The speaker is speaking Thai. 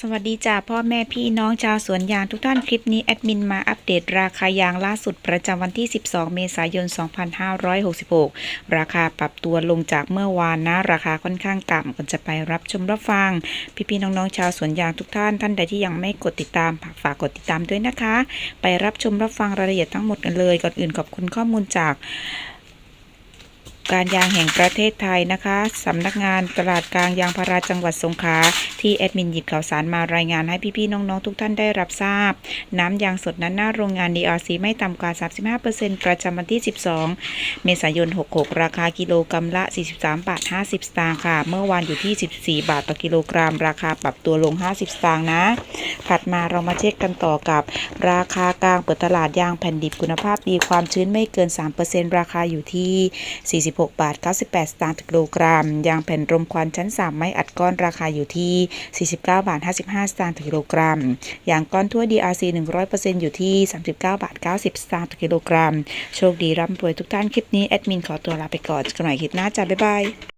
สวัสดีจ้าพ่อแม่พี่น้องชาวสวนยางทุกท่านคลิปนี้แอดมินมาอัปเดตราคายางล่าสุดประจำวันที่ 12 เมษายน 2566 ราคาปรับตัวลงจากเมื่อวานนะ ราคาค่อนข้างต่ำก่อนจะไปรับชมรับฟัง พี่ๆน้องๆชาวสวนยางทุกท่านท่านใดที่ยังไม่กดติดตามฝากกดติดตามด้วยนะคะ ไปรับชมรับฟังรายละเอียดทั้งหมดกันเลยก่อนอื่นขอบคุณข้อมูลจาก การยางแห่งประเทศไทยนะคะสำนักงานตลาดกลางยางพาราจังหวัดสงขลาที่แอดมินหยิบข่าวสารมารายงานให้พี่ๆน้องๆทุกท่านได้รับทราบ น้ำยางสดนั้นหน้าโรงงาน DRC ไม่ต่ำกว่า 35%ประจำวันที่ 12 เมษายน 66 ราคากิโลกรัมละ 43 บาท 50 สตางค์ค่ะ เมื่อวานอยู่ที่ 14 บาทต่อกิโลกรัม ราคาปรับตัวลง 50 สตางค์นะ ถัดมาเรามาเช็คกันต่อกับ ราคากลางเปิดตลาดยางแผ่นดิบคุณภาพดีความชื้นไม่เกิน 3%ราคาอยู่ที่ 40 46บาท 98 สตางค์ต่อกิโลกรัม ยางแผ่นรมควันชั้น 3 ไม้อัดก้อนราคาอยู่ที่ 49 บาท 55 สตางค์ต่อกิโลกรัม ยางก้อนทั่ว DRC 100%อยู่ที่ 39 บาท 90 สตางค์ต่อกิโลกรัม โชคดีร่ำรวยทุกท่านคลิปนี้ แอดมินขอตัวลาไปก่อนจอกันใหม่คลิปหน้าจ้าบ๊ายบาย